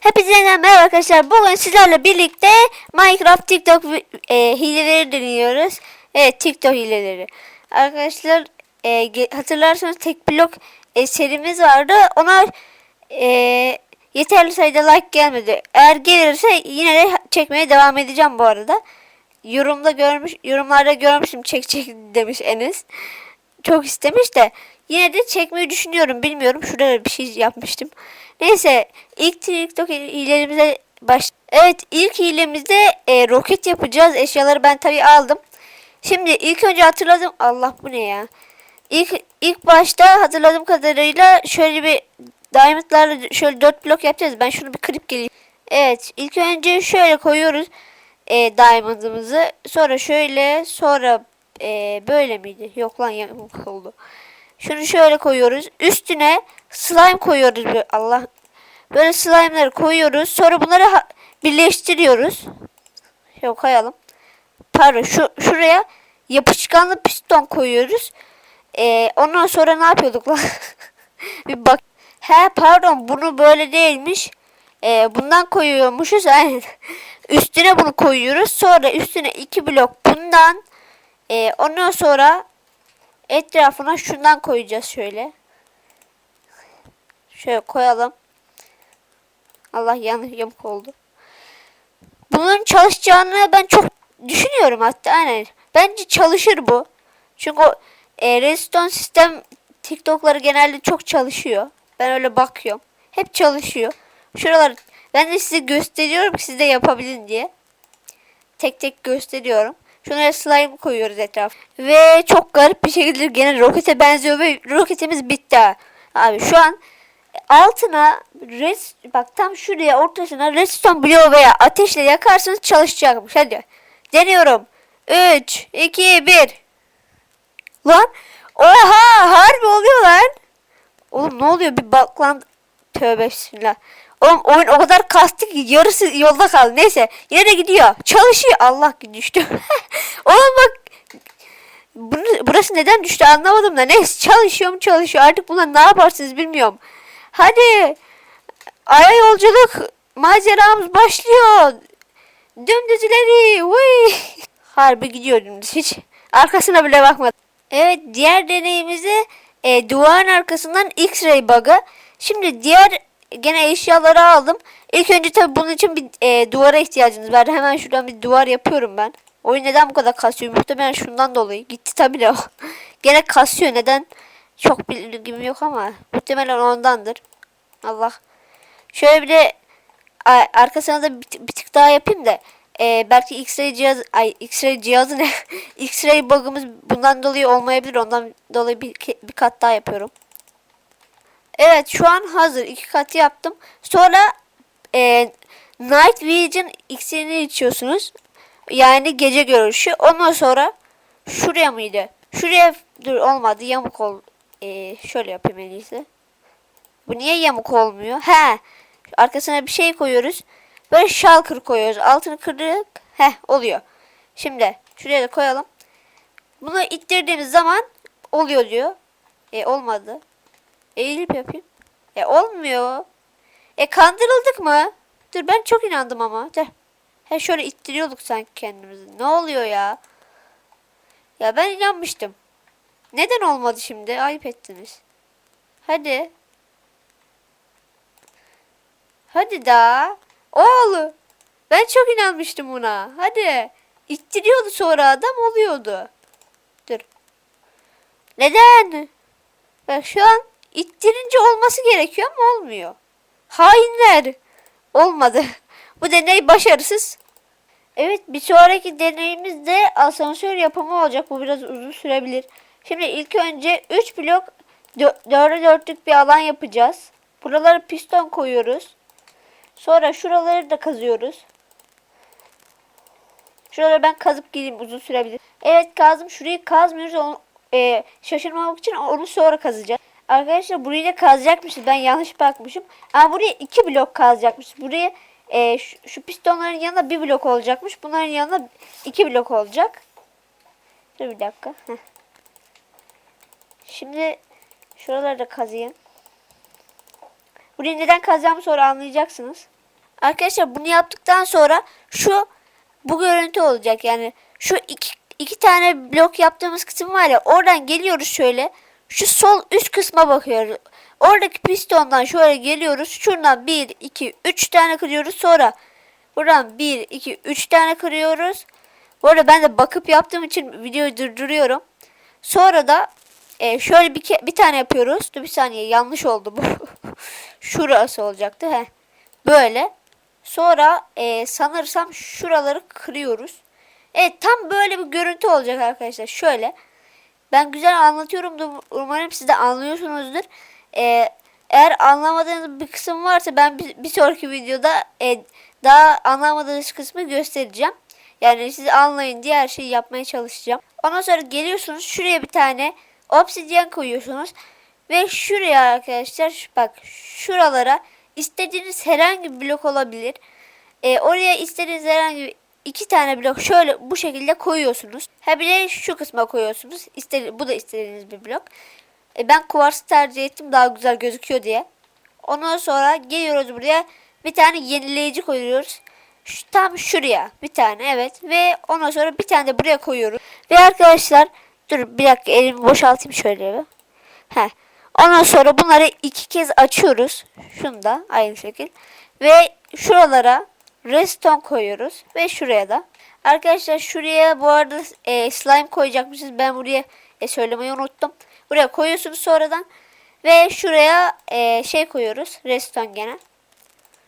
Hepinize merhaba arkadaşlar. Bugün sizlerle birlikte Minecraft TikTok e, hileleri deniyoruz. Evet TikTok hileleri. Arkadaşlar e, hatırlarsanız tek blok e, serimiz vardı. Ona e, yeterli sayıda like gelmedi. Eğer gelirse yine de çekmeye devam edeceğim bu arada. Yorumda görmüş, yorumlarda görmüştüm çek çek demiş Enes. Çok istemiş de yine de çekmeyi düşünüyorum. Bilmiyorum. Şurada da bir şey yapmıştım. Neyse ilk TikTok hilelerimize baş. Evet ilk hilemizde e, roket yapacağız. Eşyaları ben tabii aldım. Şimdi ilk önce hatırladım. Allah bu ne ya? İlk ilk başta hatırladığım kadarıyla şöyle bir diamondlarla şöyle dört blok yapacağız. Ben şunu bir kırıp geleyim. Evet ilk önce şöyle koyuyoruz e, diamond'ımızı. Sonra şöyle sonra e, böyle miydi? Yok lan yamuk oldu. Şunu şöyle koyuyoruz. Üstüne slime koyuyoruz. Allah. Böyle slime'ları koyuyoruz. Sonra bunları birleştiriyoruz. Şöyle koyalım. Pardon şu şuraya yapışkanlı piston koyuyoruz. Ee, ondan sonra ne yapıyorduk lan? bir bak. He pardon bunu böyle değilmiş. Ee, bundan koyuyormuşuz. Aynen. Üstüne bunu koyuyoruz. Sonra üstüne iki blok bundan. Ee, ondan sonra etrafına şundan koyacağız şöyle. Şöyle koyalım. Allah yanı yamuk oldu. Bunun çalışacağını ben çok düşünüyorum hatta aynen. Bence çalışır bu. Çünkü o e, redstone sistem TikTok'ları genelde çok çalışıyor. Ben öyle bakıyorum. Hep çalışıyor. Şuralar ben de size gösteriyorum ki siz de yapabilin diye. Tek tek gösteriyorum. Şunlara slime koyuyoruz etraf. Ve çok garip bir şekilde gene rokete benziyor ve roketimiz bitti. Abi şu an altına red, bak tam şuraya ortasına redstone bloğu veya ateşle yakarsanız çalışacakmış. Hadi. Deniyorum. 3, 2, 1. Lan. Oha harbi oluyor lan. Oğlum ne oluyor bir bak lan. Tövbe bismillah. Oğlum oyun o kadar kastı ki yarısı yolda kaldı. Neyse yine de gidiyor. Çalışıyor. Allah düştü. Oğlum bak. Bunu, burası neden düştü anlamadım da. Neyse çalışıyor mu çalışıyor. Artık buna ne yaparsınız bilmiyorum. Hadi. Aya yolculuk maceramız başlıyor. Dümdüz ileri. Vıy. Harbi gidiyor dümdüz hiç. Arkasına bile bakmadım. Evet diğer deneyimizde e, duvarın arkasından X-ray bug'ı. Şimdi diğer gene eşyaları aldım. İlk önce tabii bunun için bir e, duvara ihtiyacınız var. Hemen şuradan bir duvar yapıyorum ben. Oyun neden bu kadar kasıyor? Muhtemelen şundan dolayı. Gitti tabii de o. gene kasıyor. Neden? Çok bilgim yok ama muhtemelen ondandır. Allah. Şöyle bir de arkasına da bir, bir tık daha yapayım da e, belki X-ray cihaz ay X-ray cihazı ne? X-ray bug'ımız bundan dolayı olmayabilir. Ondan dolayı bir, bir kat daha yapıyorum. Evet şu an hazır. iki katı yaptım. Sonra e, Night Vision iksirini içiyorsunuz. Yani gece görüşü. Ondan sonra şuraya mıydı? Şuraya dur olmadı. Yamuk ol. E, şöyle yapayım en iyisi. Bu niye yamuk olmuyor? He. Arkasına bir şey koyuyoruz. Böyle shulker koyuyoruz. Altını kırdık. He oluyor. Şimdi şuraya da koyalım. Bunu ittirdiğimiz zaman oluyor diyor. E olmadı. Eğilip yapayım. E olmuyor. E kandırıldık mı? Dur ben çok inandım ama. Dur. He şöyle ittiriyorduk sanki kendimizi. Ne oluyor ya? Ya ben inanmıştım. Neden olmadı şimdi? Ayıp ettiniz. Hadi. Hadi daha. Oğlu. Ben çok inanmıştım buna. Hadi. İttiriyordu sonra adam oluyordu. Dur. Neden? Bak şu an ittirince olması gerekiyor ama olmuyor. Hainler. Olmadı. Bu deney başarısız. Evet bir sonraki deneyimiz de asansör yapımı olacak. Bu biraz uzun sürebilir. Şimdi ilk önce 3 blok 4'e 4'lük bir alan yapacağız. Buralara piston koyuyoruz. Sonra şuraları da kazıyoruz. Şuraları ben kazıp geleyim uzun sürebilir. Evet kazdım. Şurayı kazmıyoruz. Onu, e, şaşırmamak için onu sonra kazacağız. Arkadaşlar burayı da kazacakmışız. Ben yanlış bakmışım. Ama buraya iki blok kazacakmış. Buraya e, şu, şu pistonların yanında bir blok olacakmış. Bunların yanında iki blok olacak. Dur bir dakika. Şimdi şuraları da kazıyım. Burayı neden kazacağımı sonra anlayacaksınız. Arkadaşlar bunu yaptıktan sonra şu bu görüntü olacak. Yani şu iki, iki tane blok yaptığımız kısım var ya oradan geliyoruz şöyle. Şu sol üst kısma bakıyoruz. Oradaki pistondan şöyle geliyoruz. Şuradan 1, 2, 3 tane kırıyoruz. Sonra buradan 1, 2, 3 tane kırıyoruz. Bu arada ben de bakıp yaptığım için videoyu durduruyorum. Sonra da e, şöyle bir, bir tane yapıyoruz. Dur bir saniye yanlış oldu bu. Şurası olacaktı. Heh. Böyle. Sonra e, sanırsam şuraları kırıyoruz. Evet tam böyle bir görüntü olacak arkadaşlar. Şöyle. Ben güzel anlatıyorum da umarım siz de anlıyorsunuzdur. E, eğer anlamadığınız bir kısım varsa ben bir, bir sonraki videoda e, daha anlamadığınız kısmı göstereceğim. Yani siz anlayın diye her şeyi yapmaya çalışacağım. Ondan sonra geliyorsunuz şuraya bir tane obsidyen koyuyorsunuz. Ve şuraya arkadaşlar bak şuralara istediğiniz herhangi bir blok olabilir. E, oraya istediğiniz herhangi bir iki tane blok şöyle bu şekilde koyuyorsunuz. Ha bir de şu kısma koyuyorsunuz. İstedi, bu da istediğiniz bir blok. E, ben kuvars tercih ettim daha güzel gözüküyor diye. Ondan sonra geliyoruz buraya bir tane yenileyici koyuyoruz. Şu, tam şuraya bir tane evet ve ondan sonra bir tane de buraya koyuyoruz. Ve arkadaşlar dur bir dakika elimi boşaltayım şöyle bir. Heh. Ondan sonra bunları iki kez açıyoruz. Şunu da aynı şekil. Ve şuralara redstone koyuyoruz. Ve şuraya da. Arkadaşlar şuraya bu arada e, slime koyacakmışız. Ben buraya e, söylemeyi unuttum. Buraya koyuyorsunuz sonradan. Ve şuraya e, şey koyuyoruz. Redstone gene.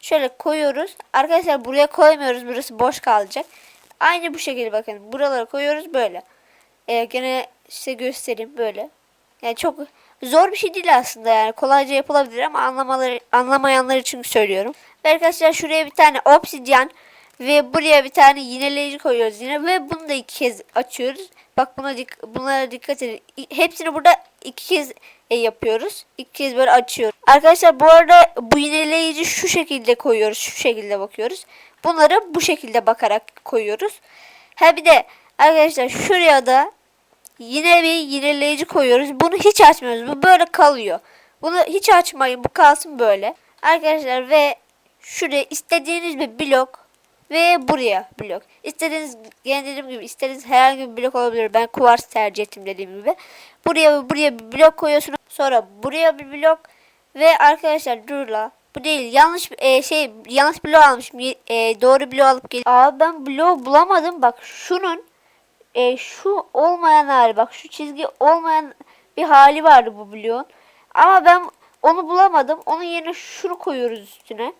Şöyle koyuyoruz. Arkadaşlar buraya koymuyoruz. Burası boş kalacak. Aynı bu şekilde bakın. Buralara koyuyoruz böyle. E, gene size göstereyim böyle. Yani çok zor bir şey değil aslında yani kolayca yapılabilir ama anlamaları anlamayanlar için söylüyorum. Ve arkadaşlar şuraya bir tane obsidyen ve buraya bir tane yineleyici koyuyoruz yine ve bunu da iki kez açıyoruz. Bak buna dik bunlara dikkat edin. Hepsini burada iki kez e, yapıyoruz. İki kez böyle açıyoruz. Arkadaşlar bu arada bu yineleyici şu şekilde koyuyoruz. Şu şekilde bakıyoruz. Bunları bu şekilde bakarak koyuyoruz. Ha bir de arkadaşlar şuraya da Yine bir yineleyici koyuyoruz. Bunu hiç açmıyoruz. Bu böyle kalıyor. Bunu hiç açmayın. Bu kalsın böyle. Arkadaşlar ve şuraya istediğiniz bir blok ve buraya blok. İstediğiniz gene dediğim gibi istediğiniz herhangi bir blok olabilir. Ben kuvars tercih ettim dediğim gibi. Buraya ve buraya bir blok koyuyorsunuz. Sonra buraya bir blok ve arkadaşlar dur la. Bu değil. Yanlış e, şey yanlış blok almışım. E, doğru blok alıp gel. Abi ben blok bulamadım. Bak şunun e, şu olmayan hali bak şu çizgi olmayan bir hali vardı bu bloğun. Ama ben onu bulamadım. Onun yerine şunu koyuyoruz üstüne.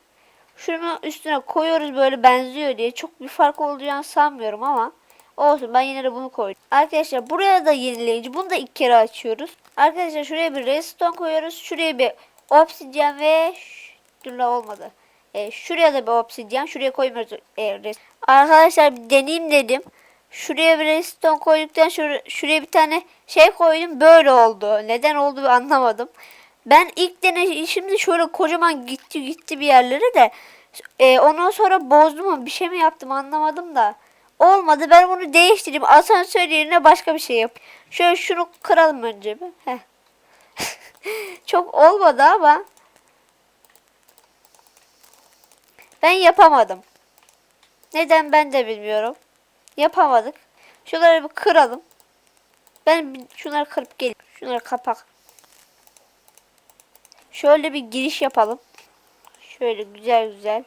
Şunu üstüne koyuyoruz böyle benziyor diye. Çok bir fark olacağını sanmıyorum ama olsun ben yine de bunu koydum. Arkadaşlar buraya da yenileyici. Bunu da iki kere açıyoruz. Arkadaşlar şuraya bir redstone koyuyoruz. Şuraya bir obsidyen ve dur olmadı. E, şuraya da bir obsidyen. Şuraya koymuyoruz. E, Arkadaşlar bir deneyeyim dedim. Şuraya bir redstone koyduktan şur şuraya bir tane şey koydum böyle oldu. Neden oldu anlamadım. Ben ilk deneyişimde şöyle kocaman gitti gitti bir yerlere de e, ondan sonra bozdum mu bir şey mi yaptım anlamadım da. Olmadı ben bunu değiştireyim. Asansör yerine başka bir şey yap. Şöyle şunu kıralım önce bir. Çok olmadı ama ben yapamadım. Neden ben de bilmiyorum. Yapamadık. Şunları bir kıralım. Ben şunları kırıp geleyim. Şunları kapak. Şöyle bir giriş yapalım. Şöyle güzel güzel.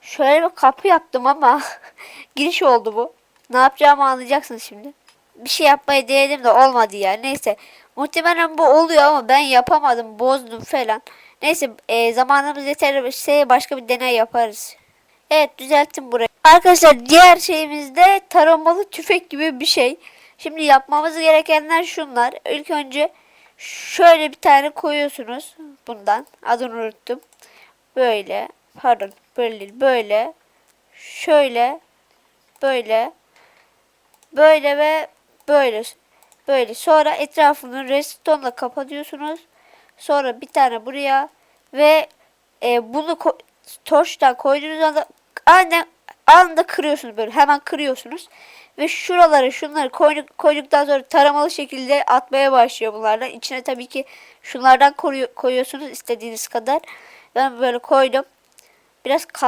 Şöyle bir kapı yaptım ama giriş oldu bu. Ne yapacağımı anlayacaksın şimdi. Bir şey yapmayı denedim de olmadı ya. Neyse. Muhtemelen bu oluyor ama ben yapamadım. Bozdum falan. Neyse e, zamanımız yeterse başka bir deney yaparız. Evet düzelttim burayı. Arkadaşlar diğer şeyimizde taramalı tüfek gibi bir şey. Şimdi yapmamız gerekenler şunlar. İlk önce şöyle bir tane koyuyorsunuz bundan. Adını unuttum. Böyle. Pardon. Böyle değil. Böyle. Şöyle. Böyle. Böyle ve böyle. Böyle. Sonra etrafını redstone'la kapatıyorsunuz. Sonra bir tane buraya ve e, bunu ko- torçtan koyduğunuz anda aniden anında kırıyorsunuz böyle hemen kırıyorsunuz ve şuraları şunları koyduk, koyduktan sonra taramalı şekilde atmaya başlıyor bunlardan. İçine tabii ki şunlardan koruyor, koyuyorsunuz istediğiniz kadar. Ben böyle koydum. Biraz